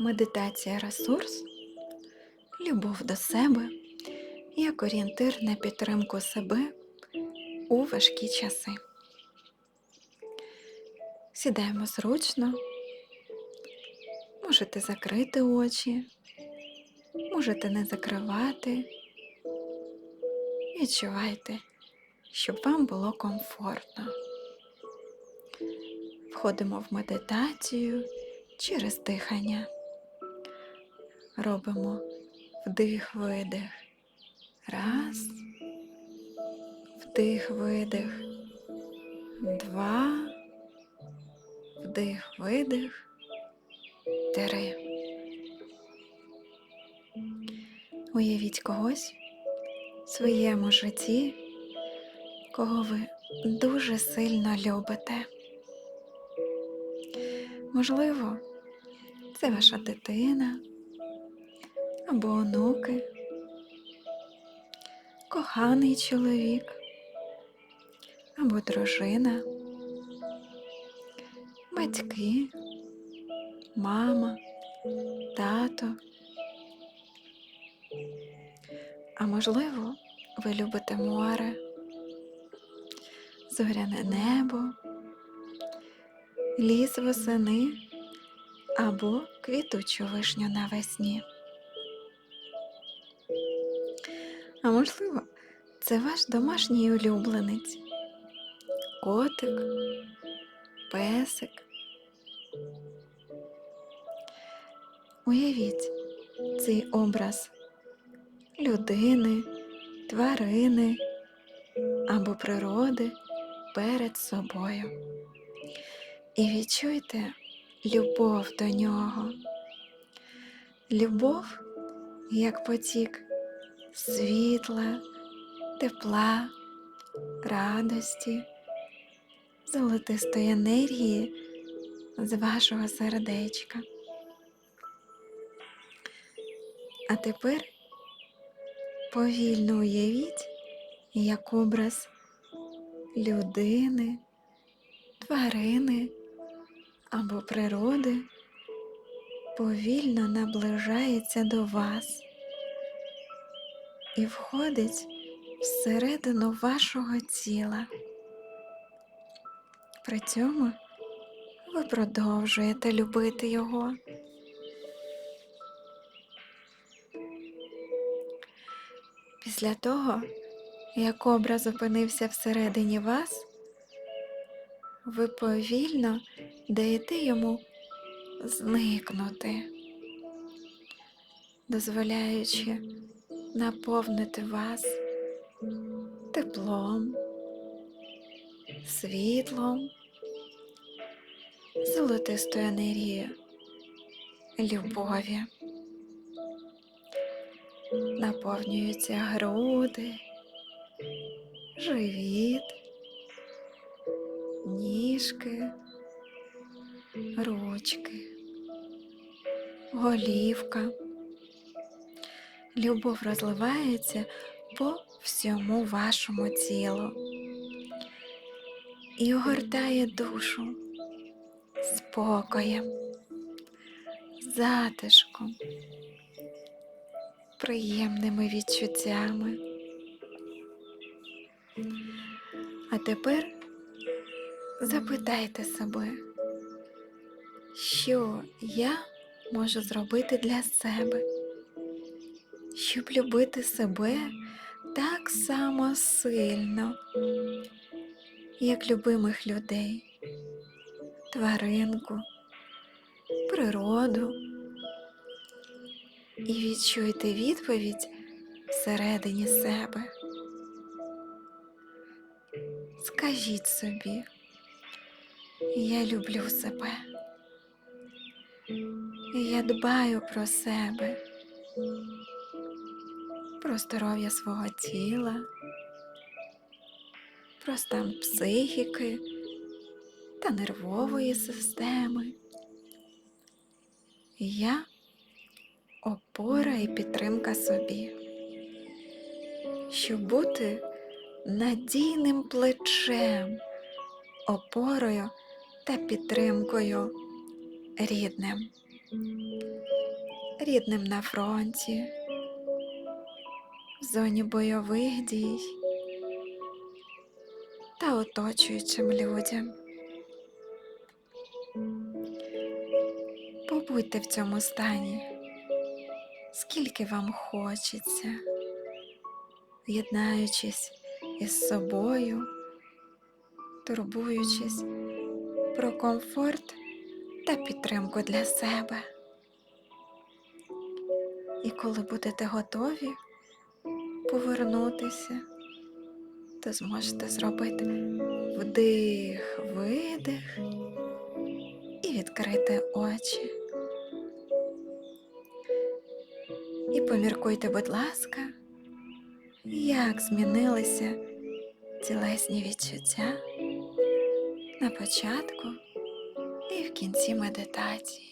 Медитація ресурс, любов до себе як орієнтир на підтримку себе у важкі часи. Сідаємо зручно, можете закрити очі, можете не закривати. Відчувайте, щоб вам було комфортно. Входимо в медитацію через дихання. Робимо вдих-видих. Раз. Вдих-видих. Два. Вдих-видих. Три. Уявіть когось в своєму житті, кого ви дуже сильно любите. Можливо, це ваша дитина або онуки, коханий чоловік. Або дружина, батьки, мама, тато. А можливо, ви любите море, зоряне небо, ліс восени. Або квітучу вишню навесні. А можливо, це ваш домашній улюбленець, котик, песик. Уявіть цей образ людини, тварини або природи перед собою. І відчуйте любов до нього. Любов як потік світла, тепла, радості, золотистої енергії з вашого сердечка. А тепер повільно уявіть, як образ людини, тварини або природи повільно наближається до вас і входить всередину вашого тіла. При цьому ви продовжуєте любити його. Після того, як образ опинився всередині вас, ви повільно даєте йому зникнути, дозволяючи наповнити вас теплом, світлом, золотистою енергією, любові. Наповнюються груди, живіт, ніжки, ручки, голівка. Любов розливається по всьому вашому тілу і огортає душу спокоєм, затишком, приємними відчуттями. А тепер запитайте себе, що я можу зробити для себе, щоб любити себе так само сильно, як любимих людей, тваринку, природу. І відчуйте відповідь всередині себе. Скажіть собі, я люблю себе. Я дбаю про себе, про здоров'я свого тіла, про стан психіки та нервової системи. Я опора і підтримка собі, щоб бути надійним плечем, опорою та підтримкою рідним. рідним на фронті, в зоні бойових дій та оточуючим людям. Побудьте в цьому стані, скільки вам хочеться, єднаючись із собою, турбуючись про комфорт та підтримку для себе. І коли будете готові повернутися, то зможете зробити вдих, видих і відкрити очі. І поміркуйте, будь ласка, як змінилися тілесні відчуття на початку і в кінці медитації.